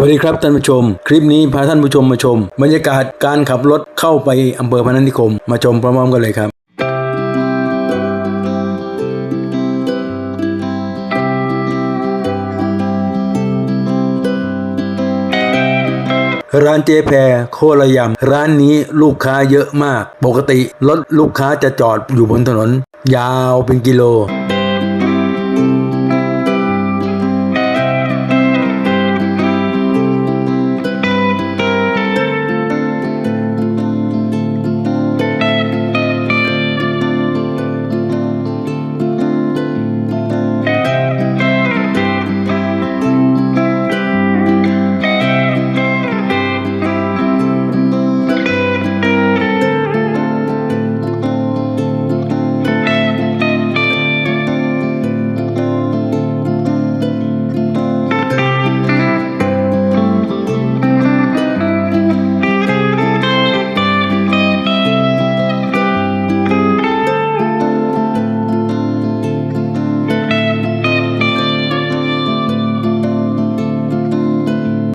วัสดีครับท่านผู้ชม คลิปนี้พาท่านผู้ชมมาชม บรรยากาศการขับรถเข้าไปอำเภอพนัสนิคม มาชมพร้อมๆกันเลยครับร้านเจแพรโคระยำ ร้านนี้ลูกค้าเยอะมาก ปกติรถลูกค้าจะจอดอยู่บนถนน ยาวเป็นกิโล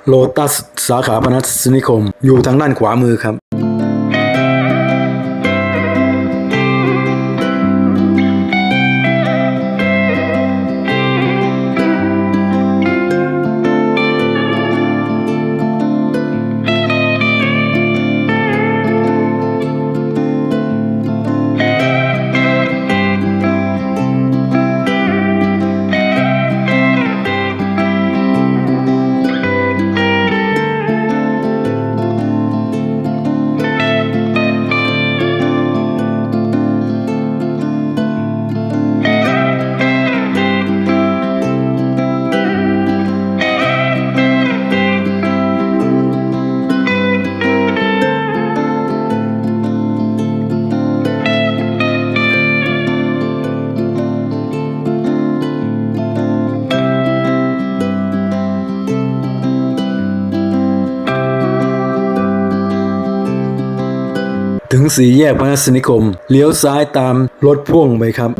โลตัสสาขาพนัสนิคม อยู่ทางด้านขวามือครับ ถึงสี่แยกพนัสนิคม เลี้ยวซ้ายตามรถพ่วงไปครับ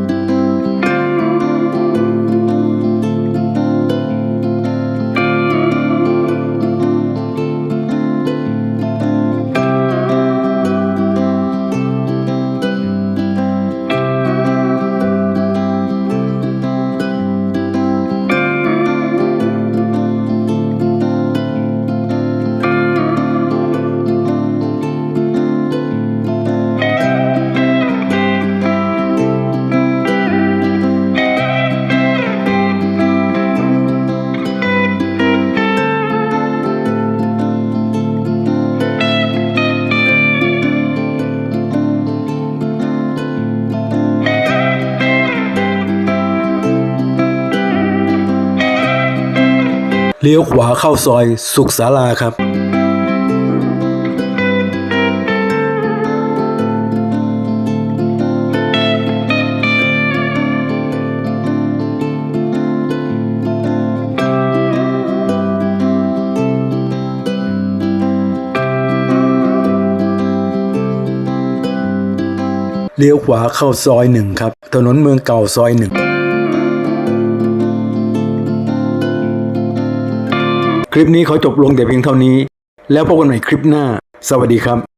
เลี้ยวขวาเข้าซอยสุขศาลาครับ เลี้ยวขวาเข้าซอยหนึ่งครับ ถนนเมืองเก่าซอยหนึ่ง คลิปนี้ขอจบลงแต่เพียงเท่านี้ แล้วพบกันใหม่คลิปหน้า สวัสดีครับ